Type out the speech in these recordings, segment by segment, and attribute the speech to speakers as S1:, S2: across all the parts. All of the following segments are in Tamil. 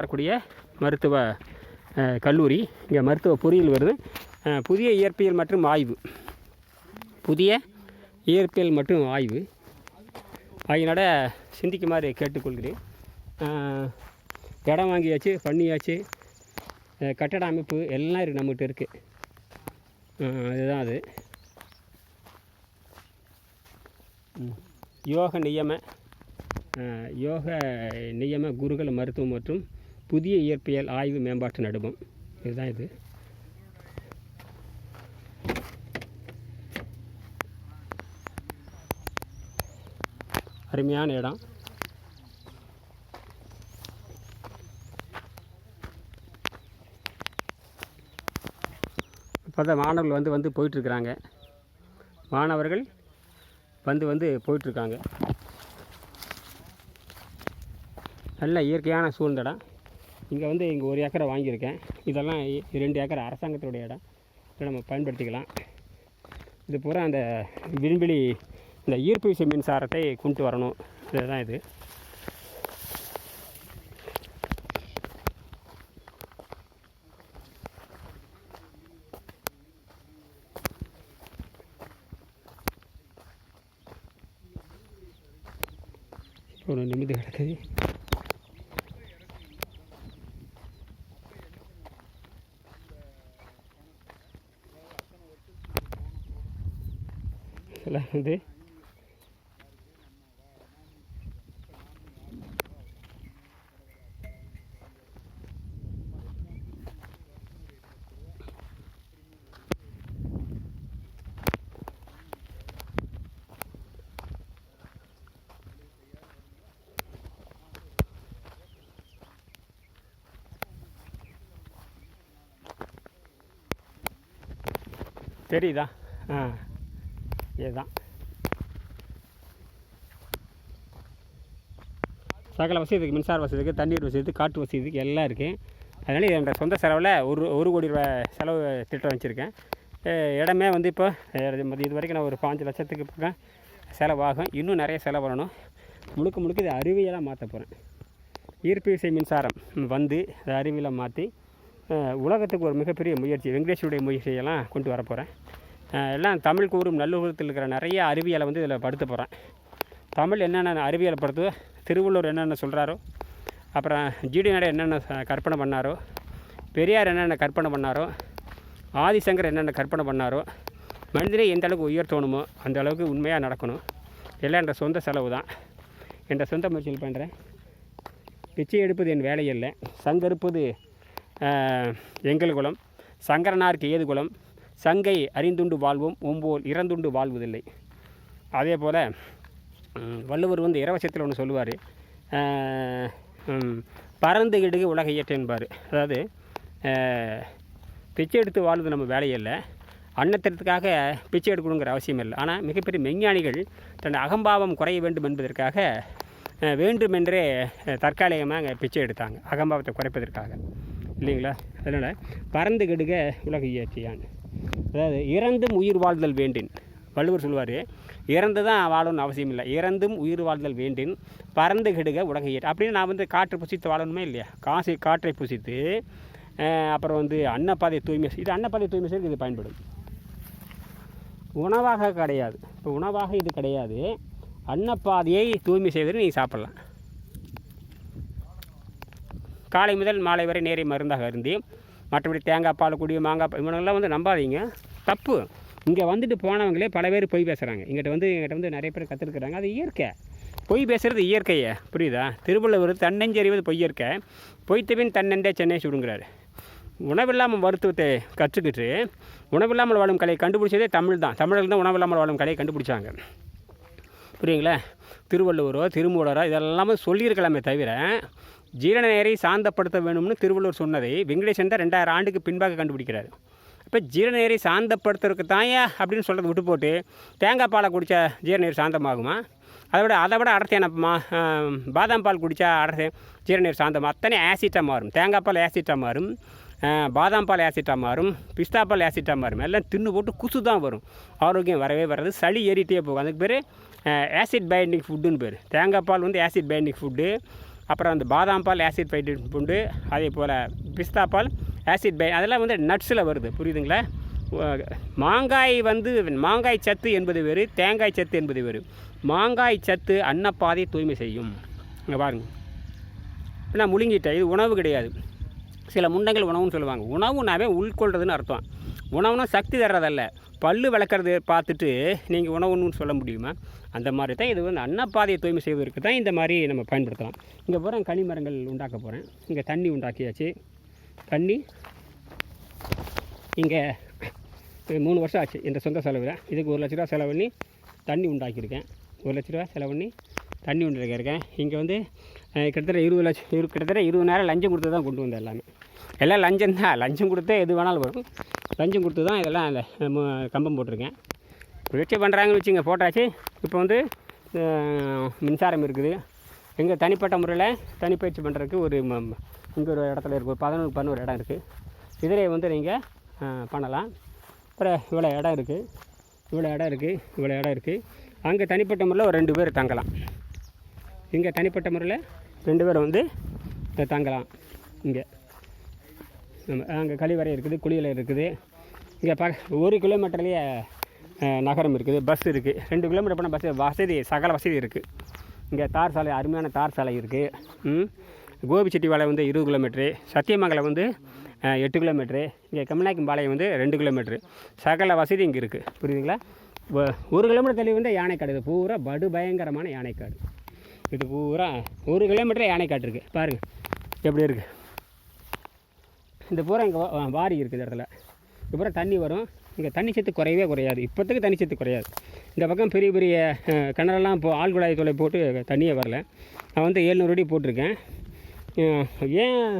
S1: வரக்கூடிய மருத்துவ கல்லூரி இங்கே மருத்துவ பொறியியல் வருது. புதிய இயற்பியல் மற்றும் ஆய்வு. புதிய இயற்பியல் மற்றும் ஆய்வு. ஆகியனோட சிந்திக்குமாறு கேட்டுக்கொள்கிறேன். இடம் வாங்கியாச்சு பண்ணியாச்சு. கட்டட அமைப்பு எல்லாம் இருக்குது நம்மகிட்ட இருக்குது அதுதான் அது. யோக நியம யோக நியம குருகுல மருத்துவம் மற்றும் புதிய இயற்பியல் ஆய்வு மேம்பாட்டு நடுவம் இதுதான் இது. அருமையான இடம். இப்போ தான் மாணவர்கள் வந்து வந்து போயிட்டுருக்குறாங்க. மாணவர்கள் வந்து வந்து போயிட்டுருக்காங்க. நல்ல இயற்கையான சூழ்ந்த இங்கே வந்து இங்கே ஒரு ஏக்கரை வாங்கியிருக்கேன். இதெல்லாம் இ- ரெண்டு ஏக்கர் அரசாங்கத்துடைய இடம். இதை நம்ம பயன்படுத்திக்கலாம். இது பூரா அந்த விண்வெளி இந்த ஈர்ப்பு விசை மின்சாரத்தை கொண்டு வரணும். இதுதான் இது. ஒரு நிமிடம் கிடக்குது. இதெல்லாம் வந்து தெரியுதா ஆ இதுதான் சகல வசதி இருக்குது மின்சார வசதி இருக்குது தண்ணீர் வசதி இருக்குது காட்டு வசதி இருக்குது எல்லாம் இருக்குது அதனால் என்னோடய சொந்த செலவில் ஒரு ஒரு கோடி ரூபாய் செலவு திட்டம் வச்சுருக்கேன். இடமே வந்து இப்போ இது வரைக்கும் நான் ஒரு பாஞ்சு லட்சத்துக்கு பக்கம் செலவாகும். இன்னும் நிறைய செலவு வரணும். முழுக்க முழுக்க இது அறிவியலாக மாற்ற போகிறேன் ஈர்ப்பு விசை மின்சாரம் வந்து அதை அறிவியலாக மாற்றி உலகத்துக்கு ஒரு மிகப்பெரிய முயற்சி வெங்கடேஷனுடைய முயற்சியெல்லாம் கொண்டு வர போகிறேன் எல்லாம் தமிழ் கூறும் நல்லூரத்தில் இருக்கிற நிறைய அறிவியலை வந்து இதில் படுத்த போகிறேன் தமிழ் என்னென்ன அறிவியல் படுத்துவோ திருவள்ளுவர் என்னென்ன சொல்கிறாரோ அப்புறம் ஜிடி நாடு என்னென்ன கற்பனை பண்ணாரோ பெரியார் என்னென்ன கற்பனை பண்ணாரோ ஆதிசங்கர் என்னென்ன கற்பனை பண்ணாரோ மனிதனை எந்த அளவுக்கு உயர்த்தணுமோ அந்த அளவுக்கு உண்மையாக நடக்கணும். எல்லாம் என்ற சொந்த செலவு தான். என்ற சொந்த முயற்சியில் பண்ணுறேன் பிச்சை எடுப்பது என் வேலை இல்லை சங்கருப்பது எங்கள் குலம். சங்கரனாருக்கு ஏது குலம்? சங்கை அறிந்துண்டு வாழ்வோம் ஒம்போல் இறந்துண்டு வாழ்வதில்லை. அதே போல் வள்ளுவர் வந்து இரவசத்தில் ஒன்று சொல்லுவார். பறந்து கிடுகு உலக இயற்று என்பார். அதாவது பிச்சை எடுத்து வாழ்வது நம்ம வேலையில்லை அன்னத்திற்காக பிச்சை எடுக்கணுங்கிற அவசியம் இல்லை. ஆனால் மிகப்பெரிய மெஞ்ஞானிகள் தன் அகம்பாவம் குறைய வேண்டும் என்பதற்காக வேண்டுமென்றே தற்காலிகமாக பிச்சை எடுத்தாங்க. அகம்பாவத்தை குறைப்பதற்காக. இல்லைங்களா? அதனால் பறந்து கெடுக உலக இயற்றியான் அதாவது இறந்தும் உயிர் வாழ்தல் வேண்டின். வள்ளுவர் சொல்லுவார் இறந்து தான் வாழணும்னு அவசியம் இல்லை. இறந்தும் உயிர் வாழ்தல் வேண்டின் பறந்து கெடுக உலகை அப்படின்னு நான் வந்து காற்று புசித்து வாழணுமே இல்லையா? காசை காற்றை புசித்து அப்புறம் வந்து அன்னப்பாதை தூய்மை இது அன்னப்பாதை தூய்மை செய்து இது பயன்படும். உணவாக கிடையாது. இப்போ உணவாக இது கிடையாது. அன்னப்பாதையை தூய்மை செய்வது நீங்கள் சாப்பிட்லாம். காலை முதல் மாலை வரை நேரை மருந்தாக அருந்தி மற்றபடி தேங்காய் பால் குடி மாங்காய் இவனெல்லாம் வந்து நம்பாதீங்க. தப்பு. இங்கே வந்துட்டு போனவங்களே பல பேர் பொய் பேசுகிறாங்க எங்கிட்ட வந்து எங்கிட்ட வந்து நிறைய பேர் கற்றுருக்குறாங்க அது இயற்கை. பொய் பேசுகிறது இயற்கையே. புரியுதா? திருவள்ளுவர் தன்னெஞ்சறிவது பொய்யற்கை பொய்த்தபின் தன்னெண்டே சென்னை சுடுங்கிறாரு உணவில்லாமல் மருத்துவத்தை கற்றுக்கிட்டு உணவில்லாமல் வாழும் கலையை கண்டுபிடிச்சதே தமிழ் தான். தமிழர்கள் தான் உணவில்லாமல் வாழும் கலையை கண்டுபிடிச்சாங்க. புரியுங்களா? திருவள்ளுவரோ திருமூலரோ இதெல்லாமே சொல்லியிருக்கலாமே தவிர ஜீரண நேரை சாந்தப்படுத்த வேணும்னு திருவள்ளுவர் சொன்னதை வெங்கடேசன் தான் ரெண்டாயிரம் ஆண்டுக்கு பின்பாக கண்டுபிடிக்கிறார். இப்போ ஜீரண சாந்தப்படுத்துறதுக்கு தாயா அப்படின்னு சொல்கிறத விட்டு போட்டு தேங்காய் பாலை குடித்தா ஜீரணநீர் சாந்தமாகுமா? அதை விட அதை விட அடர்த்தியான மா பாதாம் பால் குடித்தா அடர்த்தி ஜீரணநீர் சாந்தம்? அத்தனை ஆசிட்டாக மாறும். தேங்காய் பால் ஆசிட்டாக மாறும். பாதாம் பால் ஆசிட்டாக மாறும். பிஸ்தா பால் ஆசிட்டாக மாறும். எல்லாம் தின்னு போட்டு குசு தான் வரும். ஆரோக்கியம் வரவே வராது. சளி ஏறிட்டே போகும். அதுக்கு பேர் ஆசிட் பைண்டிங் ஃபுட்டுன்னு பேர். தேங்காய் பால் வந்து ஆசிட் பைண்டிங் ஃபுட்டு அப்புறம் அந்த பாதாம் பால் ஆசிட் பைண்டிங் ஃபுட்டு அதே போல் பிஸ்தா பால் ஆசிட் பை அதெல்லாம் வந்து நட்ஸில் வருது. புரியுதுங்களா? மாங்காய் வந்து மாங்காய் சத்து என்பது வேறு தேங்காய் சத்து என்பது வேறு. மாங்காய் சத்து அன்னப்பாதை தூய்மை செய்யும். இங்கே பாருங்க. நான் முழுங்கிட்டேன். இது உணவு கிடையாது. சில முண்டங்கள் உணவுன்னு சொல்லுவாங்க. உணவுனாவே உள்கொள்றதுன்னு அர்த்தம். உணவுனா சக்தி தர்றதல்ல. பல்லு விளக்குறது பார்த்துட்டு நீங்கள் உணவுன்னு சொல்ல முடியுமா? அந்த மாதிரி தான் இது வந்து அன்னப்பாதையை தூய்மை செய்வதற்கு தான் இந்த மாதிரி நம்ம பயன்படுத்தலாம். இங்கே போகிறேன் கனிமரங்கள் உண்டாக்க போகிறேன் இங்கே தண்ணி உண்டாக்கியாச்சு. தண்ணி. இங்கே மூணு வருஷம் ஆச்சு இந்த சொந்த செலவில். இதுக்கு ஒரு லட்ச ரூபா செலவு பண்ணி தண்ணி உண்டாக்கியிருக்கேன். ஒரு லட்ச ரூபா செலவு பண்ணி தண்ணி உண்டாக்கியிருக்கேன். இங்கே வந்து கிட்டத்தட்ட இருபது லட்சம் இரு கிட்டத்தட்ட இருபதாயிரம் லஞ்சம் கொடுத்து தான் கொண்டு வந்தேன் எல்லாமே. எல்லாம் லஞ்சம் தான். லஞ்சம் கொடுத்தே எது வேணாலும் வரும். லஞ்சம் கொடுத்து தான் இதெல்லாம் அந்த கம்பம் போட்டிருக்கேன். முயற்சி பண்ணுறாங்கன்னு வச்சுங்க போட்டாச்சு. இப்போ வந்து மின்சாரம் இருக்குது. எங்கள் தனிப்பட்ட முறையில் தனிப்பயிற்சி பண்ணுறதுக்கு ஒரு இங்கே ஒரு இடத்துல இருக்குது ஒரு பதினொன்று பதினோரு இடம் இருக்குது இதிலே வந்து நீங்கள் பண்ணலாம். அப்புறம் இவ்வளோ இடம் இருக்குது இவ்வளோ இடம் இருக்குது இவ்வளோ இடம் இருக்குது அங்கே தனிப்பட்ட முறையில் ஒரு ரெண்டு பேர் தங்கலாம். இங்கே தனிப்பட்ட முறையில் ரெண்டு பேர் வந்து தங்கலாம். இங்கே. அங்கே கழிவறை இருக்குது குளியலை இருக்குது. இங்கே ப ஒரு கிலோமீட்டர்லேயே நகரம் இருக்குது. பஸ் இருக்குது ரெண்டு கிலோமீட்டர் போனால் பஸ் வசதி சகல வசதி இருக்குது இங்கே தார் சாலை அருமையான தார் சாலை இருக்குது கோபிச்செட்டிப்பாளையம் வந்து இருபது கிலோமீட்ரு சத்தியமங்கலம் வந்து எட்டு கிலோமீட்ரு இங்கே கமலாக்கம்பாளையம் வந்து ரெண்டு கிலோமீட்ரு சகல வசதி இங்கே இருக்குது புரியுதுங்களா? ஒரு கிலோமீட்டர் தள்ளி வந்து யானைக்காடு. இது பூரா படு பயங்கரமான யானைக்காடு. இது பூரா ஒரு கிலோமீட்டர் யானைக்காடு இருக்குது பாருங்கள் எப்படி இருக்குது இந்த பூரா இங்கே வாரி இருக்குது இடத்துல. இது பூரா தண்ணி வரும். இங்கே தண்ணி சத்து குறையவே குறையாது. இப்போத்துக்கு தண்ணி சத்து குறையாது. இந்த பக்கம் பெரிய பெரிய கிணறெல்லாம் இப்போ ஆழ்குழாய் தொலை போட்டு தண்ணியே வரல. நான் வந்து ஏழ்நூறு அடி போட்டிருக்கேன். ஏன்?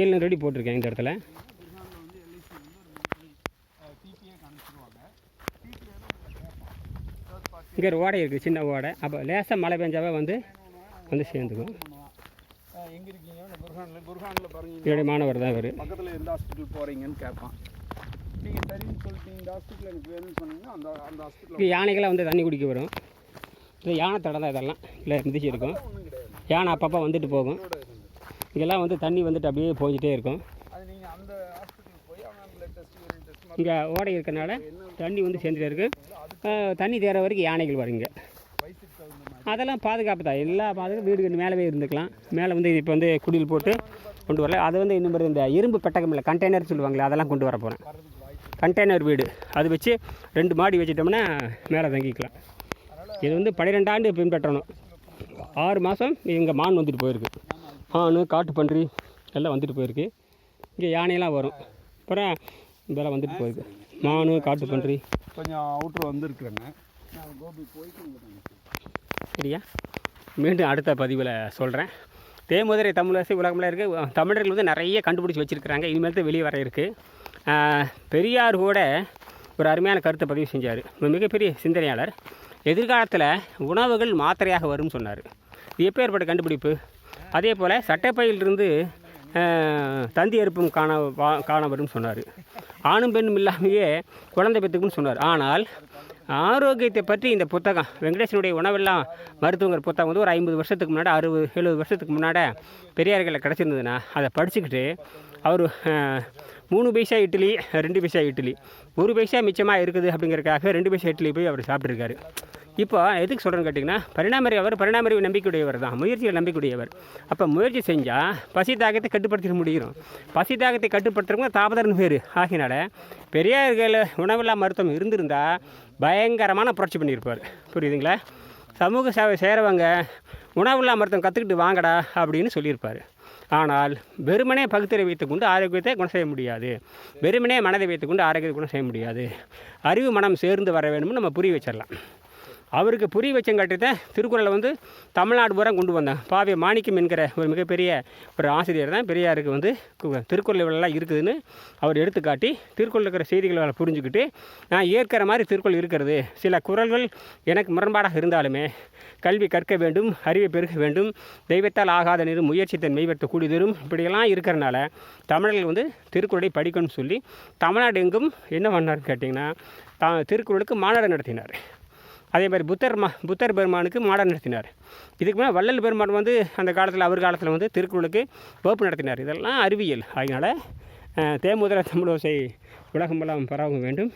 S1: ஏழ்நூறு அடி போட்டிருக்கேன் இந்த இடத்துல. இங்கே ஒரு ஓடை இருக்குது சின்ன ஓடை. அப்போ லேசாக மழை பெஞ்சாவே வந்து வந்து சேர்ந்துக்கும். என்னுடைய மாணவர் தான் இவர்.
S2: பக்கத்தில் எந்த ஹாஸ்பிட்டல் போகிறீங்கன்னு கேட்பான். நீங்கள் சரின்னு சொல்லிட்டு இந்த ஹாஸ்பிட்டல் எனக்கு வேணும்னு சொன்னீங்கன்னா அந்த அந்த ஹாஸ்பிட்டல்
S1: யானைகள்லாம் வந்து தண்ணி குடிக்க வரும். இது யானை தடை தான் இதெல்லாம். இல்லை மிதிச்சு இருக்கும். யானை அப்பப்போ வந்துட்டு போகும். இங்கெல்லாம் வந்து தண்ணி வந்துட்டு அப்படியே போய்கிட்டே இருக்கும். இங்கே ஓடை இருக்கனால தண்ணி வந்து சேர்ந்துட்டே இருக்குது தண்ணி தேர வரைக்கும் யானைகள் வருங்க அதெல்லாம் பாதுகாப்பு தான். எல்லா பாதுகாப்பு வீடு கட்டி மேலவே இருந்துக்கலாம். மேலே வந்து இப்போ வந்து குடியில் போட்டு கொண்டு வரல. அது வந்து இன்னும் இந்த இரும்பு பெட்டகம் இல்லை கண்டெய்னர் சொல்லுவாங்களே அதெல்லாம் கொண்டு வர போகிறேன் கண்டெய்னர் வீடு. அது வச்சு ரெண்டு மாடி வச்சுட்டோம்னா மேலே தங்கிக்கலாம். இது வந்து பன்னிரெண்டு ஆண்டு பின்பற்றணும். ஆறு மாதம் இங்கே மான் வந்துட்டு போயிருக்கு. மான் காட்டுப்பன்றி எல்லாம் வந்துட்டு போயிருக்கு. இங்கே யானையெல்லாம் வரும். அப்புறம் இதெல்லாம் வந்துட்டு போயிருக்கு. மான் காட்டுப்பன்றி
S2: கொஞ்சம் அவுட்ரு வந்திருக்குறேங்க
S1: சரியா? மீண்டும் அடுத்த பதிவில் சொல்கிறேன் தேமுதிரை தமிழரசு உலகமில் இருக்குது தமிழர்கள் வந்து நிறைய கண்டுபிடிச்சி வச்சுருக்கிறாங்க. இனிமேல் தான் வெளியே வர இருக்குது பெரியார் கூட ஒரு அருமையான கருத்தை பதிவு செஞ்சார். மிகப்பெரிய சிந்தனையாளர். எதிர்காலத்தில் உணவுகள் மாத்திரையாக வரும்னு சொன்னார். இது எப்பேற்பட்ட கண்டுபிடிப்பு? அதே போல் சட்டைப்பையிலிருந்து தந்தி அறுப்பும் காண வா காண வரும்னு சொன்னார். ஆணும் பெண்ணும் இல்லாமையே குழந்தை பெற்றுக்குன்னு சொன்னார். ஆனால் ஆரோக்கியத்தை பற்றி இந்த புத்தகம் வெங்கடேசனுடைய உணவெல்லாம் மருத்துவங்கிற புத்தகம் வந்து ஒரு ஐம்பது வருஷத்துக்கு முன்னாடி அறுபது எழுபது வருஷத்துக்கு முன்னாடி பெரியார்களில் கிடச்சிருந்ததுன்னா அதை படிச்சுக்கிட்டு அவர் மூணு பைசா இட்லி ரெண்டு பைசா இட்லி. ஒரு பைசா மிச்சமாக இருக்குது அப்படிங்கிறக்காக ரெண்டு பைசா இட்லி போய் அவர் சாப்பிட்ருக்காரு இப்போ எதுக்கு சொல்கிறேன்னு கேட்டிங்கன்னா பரிணாமரி அவர் பரிணாமரி நம்பிக்கையுடையவர் தான். முயற்சியில் நம்பிக்கையுடையவர். அப்போ முயற்சி செஞ்சால் பசி தாகத்தை கட்டுப்படுத்திட முடியும். பசி தாகத்தை கட்டுப்படுத்துறவங்க தாபதர்னு பேர். ஆகினால பெரியார்கள் உணவில்லா மருத்துவம் இருந்திருந்தால் பயங்கரமான புரட்சி பண்ணியிருப்பார். புரியுதுங்களா? சமூக சேவை செய்கிறவங்க உணவில்லா மருத்துவம் கற்றுக்கிட்டு வாங்கடா அப்படின்னு சொல்லியிருப்பார். ஆனால் வெறுமனே பகுத்தறிவை வைத்துக்கொண்டு ஆரோக்கியத்தை குணம் செய்ய முடியாது. வெறுமனே மனதை வைத்துக்கொண்டு ஆரோக்கியத்தை குணம் செய்ய முடியாது. அறிவு மனம் சேர்ந்து வர வேணும்னு நம்ம புரிய வச்சிடலாம் அவருக்கு புரிய வச்சங்காட்டி திருக்குறளை வந்து தமிழ்நாடு பூரா கொண்டு வந்தேன். பாவிய மாணிக்கம் என்கிற ஒரு மிகப்பெரிய ஒரு ஆசிரியர் தான் பெரியாருக்கு வந்து கு- திருக்குறள் இவ்வளோலாம் இருக்குதுன்னு அவர் எடுத்துக்காட்டி திருக்குறள் இருக்கிற செய்திகளை புரிஞ்சுக்கிட்டு நான் ஏற்கிற மாதிரி திருக்குறள் இருக்கிறது. சில குறள்கள் எனக்கு முரண்பாடாக இருந்தாலுமே கல்வி கற்க வேண்டும் அறிவை பெருக வேண்டும் தெய்வத்தால் ஆகாத நீரும் முயற்சி தன் மெய்வர்த்த கூடி தரும் இப்படியெல்லாம் இருக்கிறனால தமிழர்கள் வந்து திருக்குறளை படிக்கணும்னு சொல்லி தமிழ்நாடு எங்கும் என்ன பண்ணார்னு கேட்டிங்கன்னா தா திருக்குறளுக்கு மாநாடு நடத்தினார். அதே மாதிரி புத்தர் மா புத்தர் பெருமானுக்கு மாடம் நடத்தினார். இதுக்கு மேலே வள்ளல் பெருமான் வந்து அந்த காலத்தில் அவர் காலத்தில் வந்து திருக்குறளுக்கு வகுப்பு நடத்தினார். இதெல்லாம் அறிவியல். அதனால் தேமுதிர தமிழோசை உலகமெல்லாம் பரவ வேண்டும்.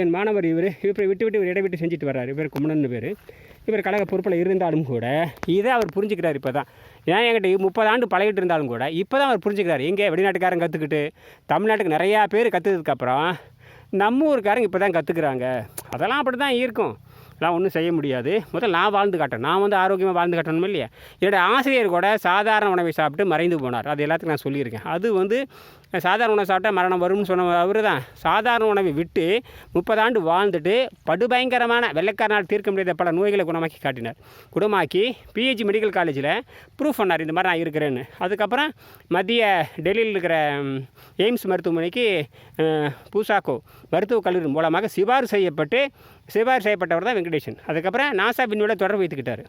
S1: என் மாணவர் இவர் இவரை விட்டு விட்டு இவர் இடைவிட்டு செஞ்சுட்டு வர்றாரு. இவர் குமணன் பேர். இவர் கழக பொறுப்பில் இருந்தாலும் கூட இதை அவர் புரிஞ்சுக்கிறார் இப்போ தான் ஏன் என்கிட்ட முப்பது ஆண்டு பழகிட்டு இருந்தாலும் கூட இப்போ தான் அவர் புரிஞ்சுக்கிறார். எங்கே வெளிநாட்டுக்காரன் கற்றுக்கிட்டு தமிழ்நாட்டுக்கு நிறையா பேர் கற்றுக்கிறதுக்கப்புறம் நம்ம ஊருக்காரங்க இப்போ தான் கற்றுக்குறாங்க அதெல்லாம் அப்படி தான் இருக்கும். அதெல்லாம் ஒன்றும் செய்ய முடியாது. முதல்ல நான் வாழ்ந்து காட்டேன் நான் வந்து ஆரோக்கியமாக வாழ்ந்து காட்டணும் இல்லையா? என்னோட ஆசிரியர் கூட சாதாரண உணவை சாப்பிட்டு மறைந்து போனார். அது எல்லாத்துக்கும் நான் சொல்லியிருக்கேன். அது வந்து சாதாரண உணவு சாப்பிட்டா மரணம் வரும்னு சொன்ன அவர் தான் சாதாரண உணவை விட்டு முப்பது ஆண்டு வாழ்ந்துட்டு படுபயங்கரமான வெள்ளைக்காரனால் தீர்க்க முடியாத பல நோய்களை குணமாக்கி காட்டினார். குணமாக்கி பிஹெச்சி மெடிக்கல் காலேஜில் ப்ரூஃப் பண்ணார் இந்த மாதிரி நான் இருக்கிறேன்னு. அதுக்கப்புறம் மத்திய டெல்லியில் இருக்கிற எய்ம்ஸ் மருத்துவமனைக்கு பூசாக்கோ மருத்துவக் கல்லூரி மூலமாக சிபாரிசு செய்யப்பட்டு சிபாரிசு செய்யப்பட்டவர் தான் வெங்கடேஷன் அதுக்கப்புறம் நாசா விண்வெளியில் தொடர்பு வைத்துக்கிட்டார்.